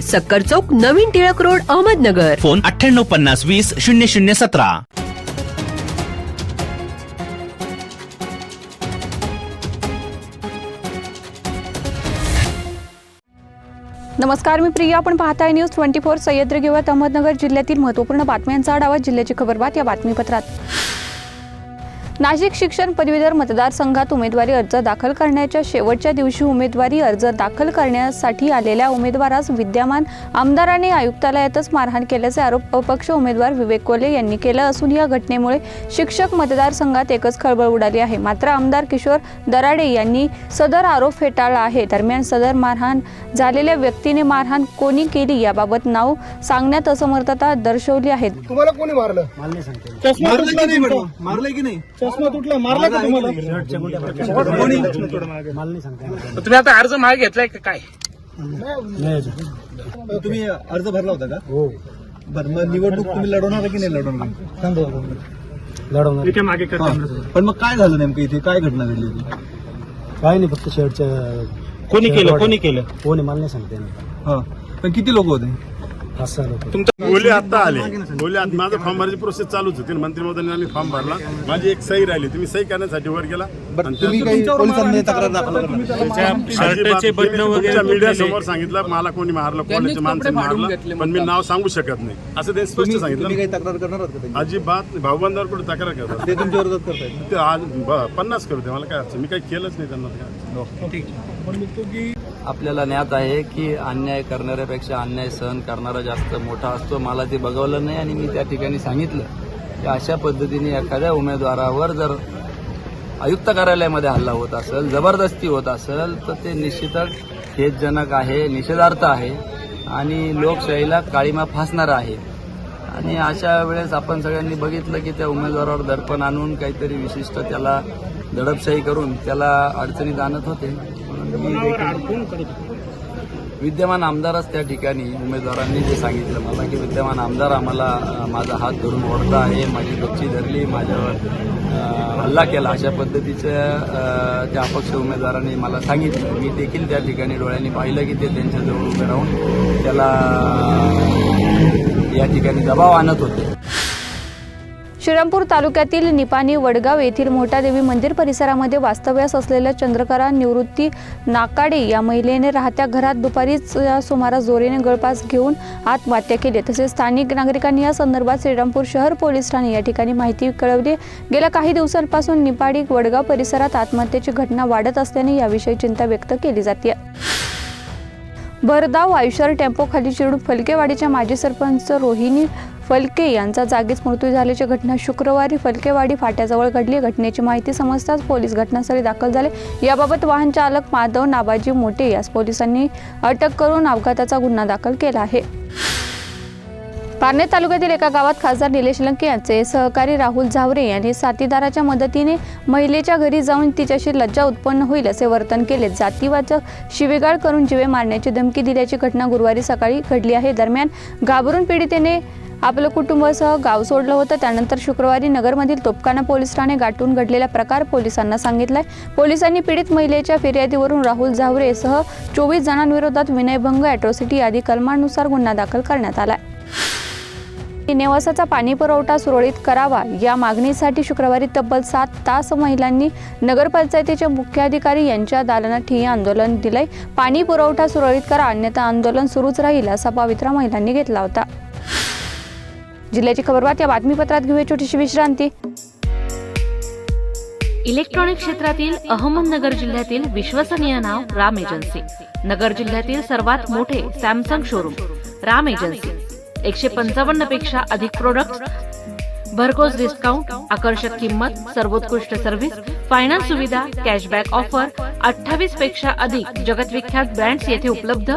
सक्कर चौक नवीन Tilak road Ahmednagar. Phone अठ्ठ्याण्णव पन्नास वीस शून्य शून्य सतरा. नमस्कार मी प्रिया. आपण पाहताय न्यूज ट्वेंटी फोर. सह्याद्री घेऊयात अहमदनगर जिल्ह्यातील महत्त्वपूर्ण बातम्यांचा आढावा जिल्ह्याची खबरबात या बातमीपत्रात. नाशिक शिक्षण पदवीधर मतदारसंघात उमेदवारी अर्ज दाखल करण्याच्या शेवटच्या दिवशी उमेदवारी अर्ज दाखल करण्यासाठी आलेल्या उमेदवारास विद्यमान आमदाराने आयुक्तालयातच मारहाण केल्याचे आरोप अपक्ष उमेदवार विवेक कोले यांनी केला असून या घटनेमुळे शिक्षक मतदारसंघात एकच खळबळ उडाली आहे. मात्र आमदार किशोर दराडे यांनी सदर आरोप फेटाळला आहे. दरम्यान सदर मारहाण झालेल्या व्यक्तीने मारहाण कोणी केली याबाबत नाव सांगण्यात असमर्थता दर्शवली आहे. तुम्हाला कोणी मारलं? मारलंय की नाही चष्मा तुटला मारला का तुम्हाला? कोणी? तुम्ही आता अर्ज मागे घेतलाय का काय? तुम्ही अर्ज भरला होता का? हो. बरं मग निवडणूक तुम्ही लढवणार की नाही लढवणार? लढवणार. हा. पण मग काय झालं नेमकं इथे? काय घटना घडली होती? काय नाही फक्त शेवटच्या कोणी केलं? कोणी केलं? कोणी मला नाही सांगते हा. पण किती लोक होते? पाच सहा लोक बोले आता आले. बोले आता माझं फॉर्म भरायची प्रोसेस चालूच होती. मंत्री महोदयांनी फॉर्म भरला. माझी एक सही राहिली तुम्ही सही करण्यासाठी वर गेला. आणि तुम्ही काही पोलिसांमध्ये तक्रार दाखल मीडिया समोर सांगितलं मला कोणी मारलं कोणाची माणसं मारलं पण मी नाव सांगू शकत नाही. असं त्यांनी स्पष्ट सांगितलं. काही तक्रार करणार? अजिबात भाऊबंदावर कुठे तक्रार करतात? ते तुमच्या विरोधात करतायत. ते आज ब- पन्नास करू दे मला काय मी काही केलंच नाही त्यांना. काय आपल्याला ज्ञात आहे की अन्याय करणाऱ्यापेक्षा अन्याय सहन करणारा जास्त मोठा असतो. मला ते बघवलं नाही आणि मी त्या ठिकाणी सांगितलं की अशा पद्धतीने एखाद्या उमेदवारावर जर आयुक्त कार्यालयामध्ये हल्ला होत असेल जबरदस्ती होत असेल तर ते निश्चितच खेदजनक आहे निषेधार्थ आहे आणि लोकशाहीला काळीमा फासणारं आहे. आणि अशा वेळेस आपण सगळ्यांनी बघितलं की त्या उमेदवारावर दडपण आणून काहीतरी विशिष्ट त्याला दडपशाही करून त्याला अडचणीत आणत होते. विद्यमान आमदारच त्या ठिकाणी उमेदवारांनी जे सांगितलं मला की विद्यमान आमदार आम्हाला माझा हात धरून ओढता आहे माझी गच्ची धरली माझ्यावर हल्ला केला अशा पद्धतीच्या त्या अपक्ष उमेदवारांनी मला सांगितलं. मी देखील त्या ठिकाणी डोळ्यांनी पाहिलं की ते त्यांच्याजवळ उभे राहून त्याला या ठिकाणी दबाव आणत होते. श्रीरामपूर तालुक्यातील निपाणी वडगाव येथील मोठादेवी मंदिर परिसरामध्ये वास्तव्यास असलेल्या चंद्रकरा निवृत्ती नाकाडे या महिलेने राहत्या घरात दुपारीच सुमारास जोरीने गळपास घेऊन आत्महत्या केली तसेच स्थानिक नागरिकांनी या संदर्भात श्रीरामपूर शहर पोलीस ठाणे या ठिकाणी माहिती कळवली. गेल्या काही दिवसांपासून निपाडी वडगाव परिसरात आत्महत्येची घटना वाढत असल्याने याविषयी चिंता व्यक्त केली जाते. भरधाव आयुष्यावर टेम्पो खाली चिरून फलकेवाडीच्या माजी सरपंच रोहिणी फलके यांचा जागीच मृत्यू झाल्याची घटना शुक्रवारी फलकेवाडी फाट्याजवळ घडली. घटनेची माहिती समजताच पोलीस घटनास्थळी दाखल झाले. याबाबत वाहन चालक माधव नाबाजी मोठे यास पोलिसांनी अटक करून अपघाताचा गुन्हा दाखल केला आहे. पारनेर तालुक्यातील एका गावात खासदार निलेश लंके यांचे सहकारी राहुल झावरे यांनी साथीदाराच्या मदतीने महिलेच्या घरी जाऊन तिच्याशी लज्जा उत्पन्न होईल असे वर्तन केले. जातीवाचक शिवेगाळ करून जीवे मारण्याची धमकी दिल्याची घटना गुरुवारी सकाळी घडली आहे. दरम्यान घाबरून पीडितेने आपलं कुटुंबासह गाव सोडलं होतं. त्यानंतर शुक्रवारी नगरमधील तोपकाना पोलीस ठाणे गाठून घडलेला प्रकार पोलिसांना सांगितलाय. पोलिसांनी पीडित महिलेच्या फिर्यादीवरून राहुल झावरेसह चोवीस जणांविरोधात विनयभंग अॅट्रॉसिटी आदी कलमानुसार गुन्हा दाखल करण्यात आलाय. नेवासाचा पाणी पुरवठा सुरळीत करावा या मागणीसाठी शुक्रवारी तब्बल सात तास महिलांनी नगरपंचायतीचे मुख्याधिकारी यांच्या दालनात ठिय्या आंदोलन दिलंय. पाणी पुरवठा सुरळीत करा अन्यथा आंदोलन सुरूच राहील असा पवित्रा महिलांनी घेतला होता. जिल्ह्याची खबरबात या बातमीपत्रात घेऊया छोटीशी विश्रांती. इलेक्ट्रॉनिक क्षेत्रातील अहमदनगर जिल्ह्यातील विश्वसनीय नाव राम एजन्सी. नगर जिल्ह्यातील सर्वात मोठे सॅमसंग शोरूम राम एजन्सी. एकशे पंचावन्नपेक्षा अधिक प्रोडक्ट भरघोस डिस्काउंट आकर्षक किंमत सर्वोत्कृष्ट सर्व्हिस फायनान्स सुविधा कॅशबॅक ऑफर अठ्ठावीसपेक्षा अधिक जगतविख्यात ब्रँड्स येथे उपलब्ध.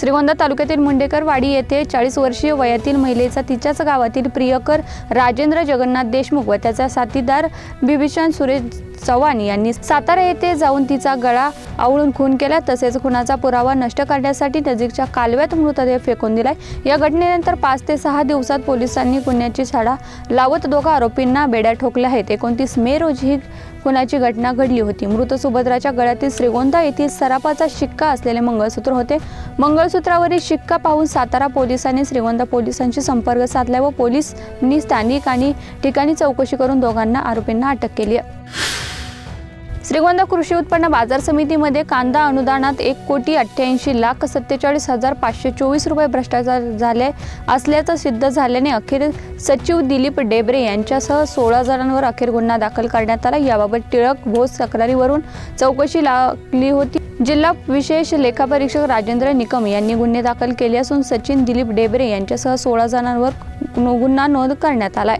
श्रीगोंदा तालुक्यातील मुंडेकर वाडी येथे चाळीस वर्षीय वयातील महिलेचा तिच्याच गावातील प्रियकर राजेंद्र जगन्नाथ देशमुख व त्याचा साथीदार बिभीषण सुरेश चव्हाण यांनी सातारा येथे जाऊन तिचा गळा आवळून खून केला. तसेच खुनाचा पुरावा नष्ट करण्यासाठी नजीकच्या कालव्यात मृतदेह फेकून दिलाय. या घटनेनंतर पाच ते सहा दिवसात पोलिसांनी गुन्ह्याची छाडा लावत दोघा आरोपींना बेड्या ठोकल्या आहेत. एकोणतीस मे रोजी ही खुनाची घटना घडली होती. मृत सुभद्राच्या गळ्यातील श्रीगोंदा येथील सरापाचा शिक्का असलेले मंगळसूत्र होते. मंगळसूत्रावरील शिक्का पाहून सातारा पोलिसांनी श्रीगोंदा पोलिसांशी संपर्क साधला व पोलिसांनी स्थानिक आणि ठिकाणी चौकशी करून दोघांना आरोपींना अटक केली आहे. श्रीगोंदा कृषी उत्पन्न बाजार समितीमध्ये कांदा अनुदानात एक कोटी अठ्ठ्याऐंशी लाख सत्तेचाळीस हजार पाचशे चोवीस रुपये भ्रष्टाचार झाले असल्याचं सिद्ध झाल्याने अखेर सचिव दिलीप डेबरे यांच्यासह सोळा जणांवर अखेर गुन्हा दाखल करण्यात आला. याबाबत टिळक भोस तक्रारीवरून चौकशी लागली होती. जिल्हा विशेष लेखापरीक्षक राजेंद्र निकम यांनी गुन्हे दाखल केले असून सचिन दिलीप डेबरे यांच्यासह सोळा जणांवर गुन्हा नोंद करण्यात आलाय.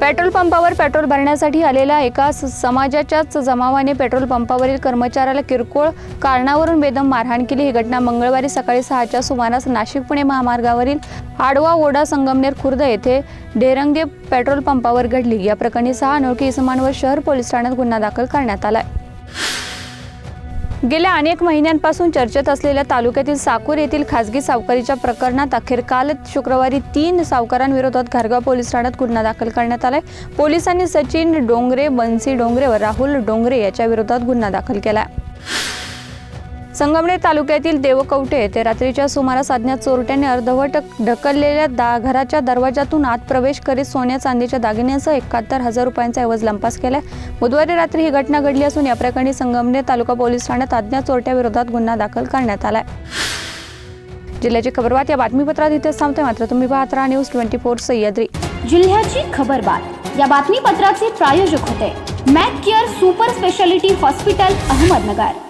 पेट्रोल पंपावर पेट्रोल भरण्यासाठी आलेल्या एका स- समाजाच्याच जमावाने पेट्रोल पंपावरील कर्मचाऱ्याला किरकोळ कारणावरून बेदम मारहाण केली. ही घटना मंगळवारी सकाळी सहाच्या सुमारास नाशिक पुणे महामार्गावरील आडवा ओढा संगमनेर खुर्द येथे ढेरंगे पेट्रोल पंपावर घडली. या प्रकरणी सहा अनोळखी इसमांवर शहर पोलीस ठाण्यात गुन्हा दाखल करण्यात आला आहे गेल्या अनेक महिन्यांपासून चर्चेत असलेल्या तालुक्यातील साकूर येथील खासगी सावकारीच्या प्रकरणात अखेर काल शुक्रवारी तीन सावकारांविरोधात घारगाव पोलीस ठाण्यात गुन्हा दाखल करण्यात आलाय. पोलिसांनी सचिन डोंगरे बन्सी डोंगरे व राहुल डोंगरे याच्या विरोधात गुन्हा दाखल केला संगमनेर तालुक्यातील देवकवठे ते रात्रीच्या सुमारास अज्ञात चोरट्याने अर्धवट ढकललेल्या दा घराच्या दरवाजातून आत प्रवेश करीत सोन्या चांदीच्या दागिन्यांसह एकाहत्तर हजार रुपयांचा ऐवज लंपास केलाय. बुधवारी रात्री ही घटना घडली असून या प्रकरणी संगमनेर तालुका पोलीस ठाण्यात अज्ञात चोरट्याविरोधात गुन्हा दाखल करण्यात आलाय. जिल्ह्याची खबरबात या बातमीपत्रात इथेच थांबते मात्र तुम्ही पाहत राहा न्यूज ट्वेंटी फोर सह्याद्री. जिल्ह्याची खबरबात या बातमीपत्राचे प्रायोजक होते. Mac Care super speciality hospital Ahmednagar.